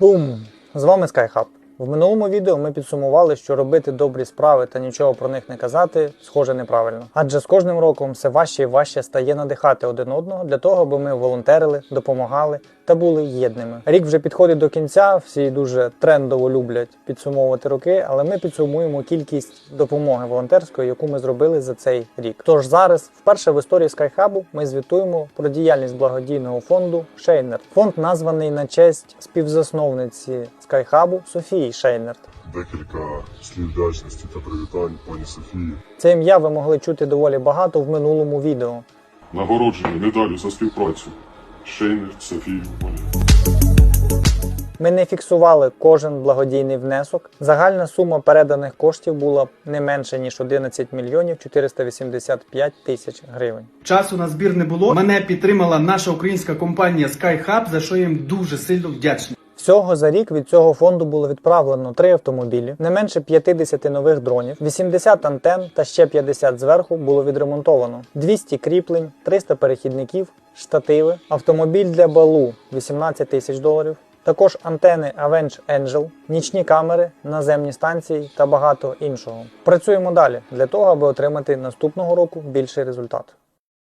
Бум! З вами SkyHub. В минулому відео ми підсумували, що робити добрі справи та нічого про них не казати схоже неправильно. Адже з кожним роком все важче і важче стає надихати один одного для того, аби ми волонтерили, допомагали та були єдними. Рік вже підходить до кінця, всі дуже трендово люблять підсумовувати роки, але ми підсумуємо кількість допомоги волонтерської, яку ми зробили за цей рік. Тож зараз, вперше в історії SkyHub, ми звітуємо про діяльність благодійного фонду Шейнерт. Фонд названий на честь співзасновниці SkyHub Софії Шейнерт. Декілька слів вдячності та привітань пані Софії. Це ім'я ви могли чути доволі багато в минулому відео. Нагороджений медаллю за співпрацю. Шейнер Софію Малі. Ми не фіксували кожен благодійний внесок. Загальна сума переданих коштів була не менше ніж 11 мільйонів 485 тисяч гривень. Часу на збір не було. Мене підтримала наша українська компанія SkyHub, за що я їм дуже сильно вдячний. Всього за рік від цього фонду було відправлено 3 автомобілі, не менше 50 нових дронів, 80 антен та ще 50 зверху було відремонтовано, 200 кріплень, 300 перехідників, штативи, автомобіль для балу 18 тисяч доларів. Також антени Avenge Angel, нічні камери, наземні станції та багато іншого. Працюємо далі для того, аби отримати наступного року більший результат.